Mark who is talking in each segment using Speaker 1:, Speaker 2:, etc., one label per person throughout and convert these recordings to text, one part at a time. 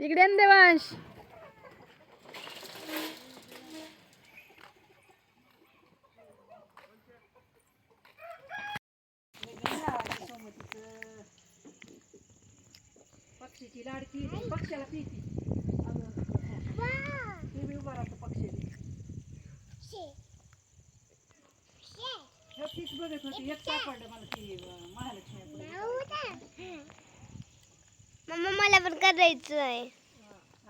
Speaker 1: इकडे देवांश.
Speaker 2: पक्षीची लाडकी पक्षाला पिती ते बी उभा राहतो पक्षी बघत होती एक सापडलं मला ती महालक्ष्मी.
Speaker 1: मम्मा मला पण करायचं आहे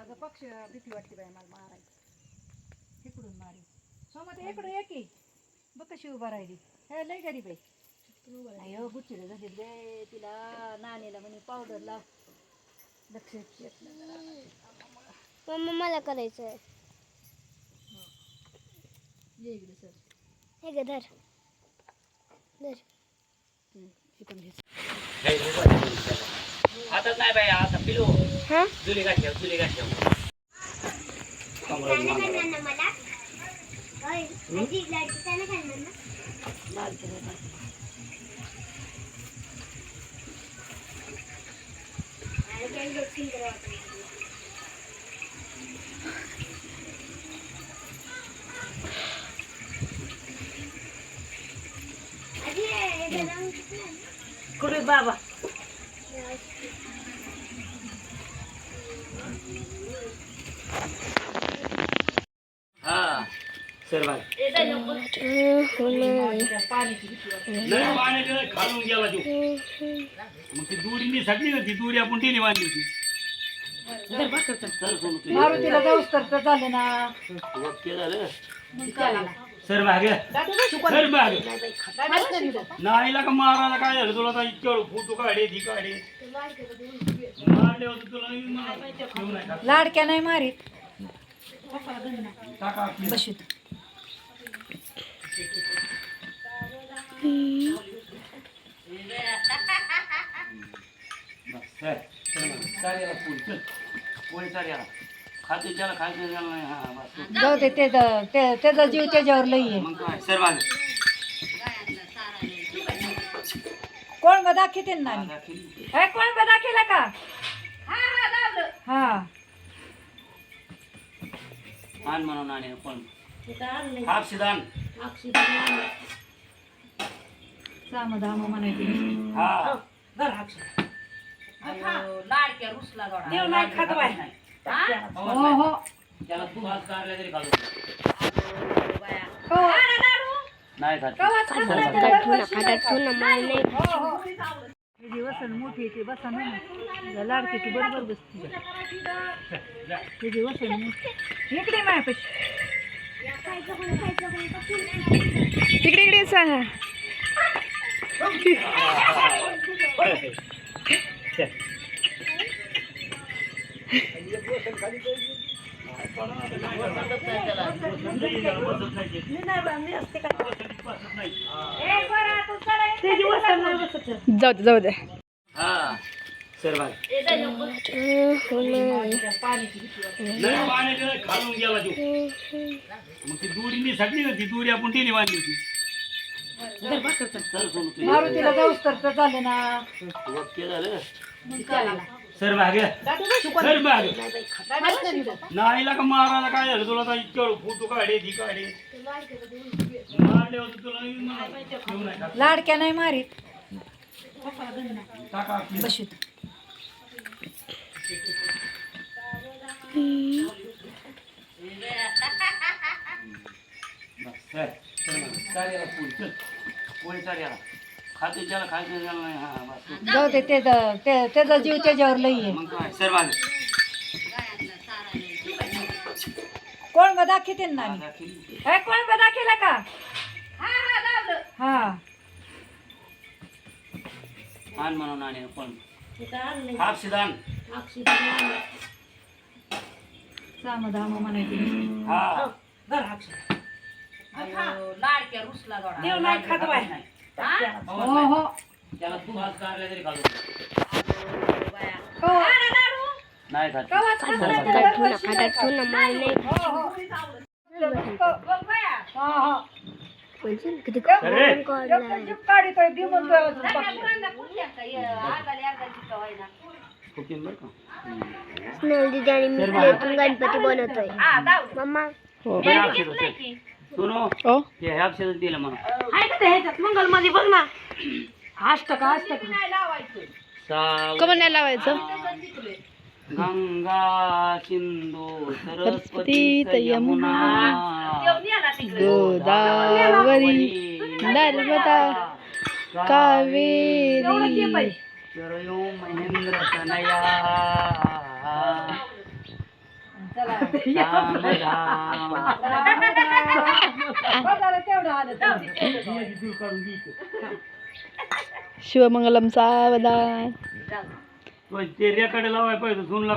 Speaker 2: अगं पक्ष भीती बाई मला मारायची. इकडून मारी. सोमा इकडे ये की. बघ कशी उभा राहिली. हे लय गरीब आहे. अयो बुच्चीला झाली दे तिला नाणीला म्हणे पावडर लाव लक्ष येत.
Speaker 1: मम्मा मला करायचं आहे
Speaker 2: ये इकडे सर.
Speaker 1: हे ग धर. धर.
Speaker 2: हे पण घे.
Speaker 3: आता नाही बाई आता पिलो.
Speaker 1: हा?
Speaker 3: जुली गाठ्या जुली गाठ्या
Speaker 2: कुठे बाबा
Speaker 3: हा सर बाई
Speaker 2: पाण्याची भीती वाटते
Speaker 3: नाही पाण्यात नाही, खालून गेला तू. मग ती दुरी मी सगळी ना ती दुरी आपण तिने बांधली होती.
Speaker 2: मारुतीला जाऊस झाले ना.
Speaker 3: ओके झालं. सर भाग. सर भाग. नाहीला का मारायला काय झालं? तुला आता इतकं फोटो काढे ती काढे. मारले होते तुला नाही नाही
Speaker 2: लाडक्या नाही मारीत.
Speaker 3: टाका आपली.
Speaker 2: बशीत
Speaker 3: बस, सर. चल मग. चाल याला पोळी, चल. पोळी चाल याला. खाते ज्याला खायचं त्याला नाही हा बस
Speaker 2: जाऊ दे ते ते- त्याचा जीव त्याच्यावर लई कोण बा दाखवते ना कोण बा दाखवला का? हा.
Speaker 3: म्हणून आणि
Speaker 2: साम धाम म्हणायचे
Speaker 3: हा
Speaker 2: देव नाही खात बाय हो? हो?
Speaker 3: त्याला तू भात काढला तरी खातो
Speaker 2: हो.
Speaker 3: नाही खात.
Speaker 2: नाही. बरोबर हो, हो. तुझी वसन मोठी आहे ती बसा ना. लाडकी ती बरोबर बसती तुझी वसन मोठी इकडे मायापाशी.
Speaker 1: तिकडे इकडे सांगा. जाऊ दे जाऊ दे.
Speaker 3: पाणी खालून गेला तू. मग ती दुरी मी सगळी होती ती दुरी आपण तिने बांधली होती.
Speaker 2: मारुतीला जाऊस तर तर झाले ना.
Speaker 3: सर मागे? सर. नाहीला का मारायला काय झालं? तुला इतकं फोटो काढे धी काढे. मारले होते तुला?
Speaker 2: लाडक्या नाही मारीत.
Speaker 3: आपली.
Speaker 2: बसू इथं.
Speaker 3: बस, चल. चल मग. चाल याला पोळी, चल. पोळी. खाते ज्याला खायचं त्याला नाही हा बस
Speaker 2: जाऊ दे ते- त्याचा जीव त्याच्यावर लई आहे
Speaker 3: मग काय सर
Speaker 2: कोण दाखवते ना नानी? हे कोण दाखवला का हा
Speaker 3: आण म्हणून आणि कोण हापशिदान
Speaker 2: म्हणायचे
Speaker 3: हा
Speaker 2: देव नाही खात बाय. हो? हो?
Speaker 3: त्याला तू आज कारले तरी खालो
Speaker 2: कवा-
Speaker 3: नाही खात.
Speaker 2: कवाच खात नाही तर दरवर्षी नाही खात. हो, हो. हा, हा.
Speaker 3: अरे
Speaker 2: एकटा जीभ काढितोय, बी म्हणतोय अजून पक्षी.
Speaker 3: कुकिंग बरं का?
Speaker 1: स्नेहल दिदी आणि मी प्लेटून गणपती बनवतोय. मम्मा. हो
Speaker 3: हे असेल. सुनो
Speaker 1: हो
Speaker 3: दिलं म्हणा
Speaker 2: मंगलमध्ये बघ ना. अष्टक अष्टक.
Speaker 3: साव
Speaker 1: कमन नाही लावायचं.
Speaker 3: गंगा सिंधू सरस्वती यमुना
Speaker 1: गोदावरी नर्मदा कावेरी.
Speaker 3: महेंद्र तनया राम राम.
Speaker 2: बघायला तेवढं आलं तेवढं.
Speaker 1: शिवमंगलम सावधान.
Speaker 3: तो ते रेकॉर्ड लावाय पाहिजे सुन लाग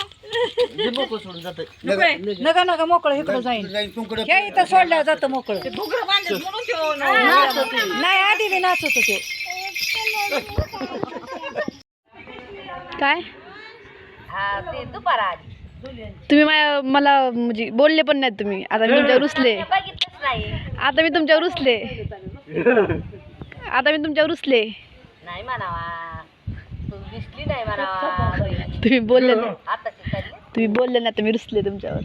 Speaker 4: मोकळं सोडून जात.
Speaker 2: नग नग मोकळं इकडं जाईन
Speaker 4: तुमकडे
Speaker 2: हे इथं सोडलं जातं मोकळं. नाही आधी बी नाचत होते.
Speaker 1: काय?
Speaker 5: हा ते दुपारा आली.
Speaker 1: तुम्ही माझ्या मला म्हणजे बोलले पण नाहीत तुम्ही. आता मी तुमच्यावर रुसले.
Speaker 5: बघितलंच नाही.
Speaker 1: आता मी तुमच्यावर रुसले. आता मी तुमच्यावर रुसले.
Speaker 5: नाही म्हणावा. तू दिसली नाही म्हणावा.
Speaker 1: तुम्ही बोलले नाही.
Speaker 5: आताची चालली
Speaker 1: तुम्ही बोलले नाही आता मी रुसले तुमच्यावर.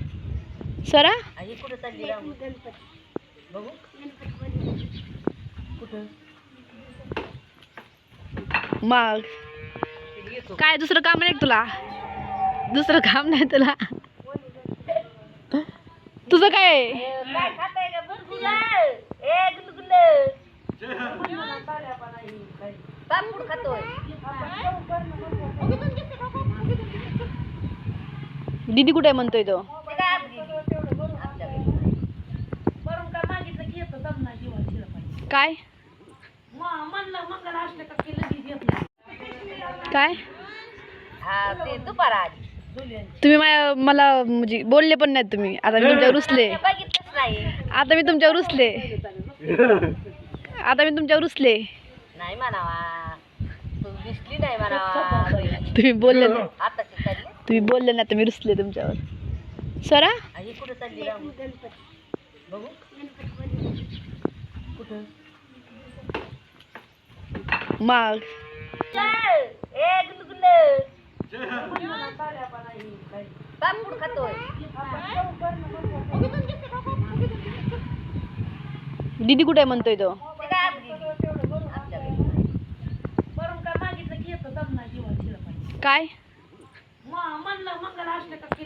Speaker 5: बघू.
Speaker 1: मग. काय दुसरं काम नाही तुला? दुसरं काम नाही तुला? तुझं काय? आहे?
Speaker 5: काय खाताय का गुलगुला ए गुलगुल पापूड खातोय
Speaker 1: दीदी कुठे आहे म्हणतोय तो?
Speaker 5: ते काय? आत.
Speaker 1: काय? काय
Speaker 5: हा ते दुपारा आली
Speaker 1: तुम्ही माझ्या मला म्हणजे बोलले पण नाहीत तुम्ही. आता मी तुमच्यावर रुसले.
Speaker 5: नाही
Speaker 1: आता मी तुमच्यावर रुसले. आता मी तुमच्यावर रुसले.
Speaker 5: नाही म्हणावा. तू दिसली नाही म्हणावा.
Speaker 1: तुम्ही बोलले. नाही
Speaker 5: चालली
Speaker 1: तुम्ही बोलले नाही आता मी रुसले तुमच्यावर.
Speaker 5: कुठं
Speaker 1: मग. दीदी कुठे आहे म्हणतोय तो?
Speaker 5: ते काय? आत गेली? आपल्याकडे.
Speaker 1: काय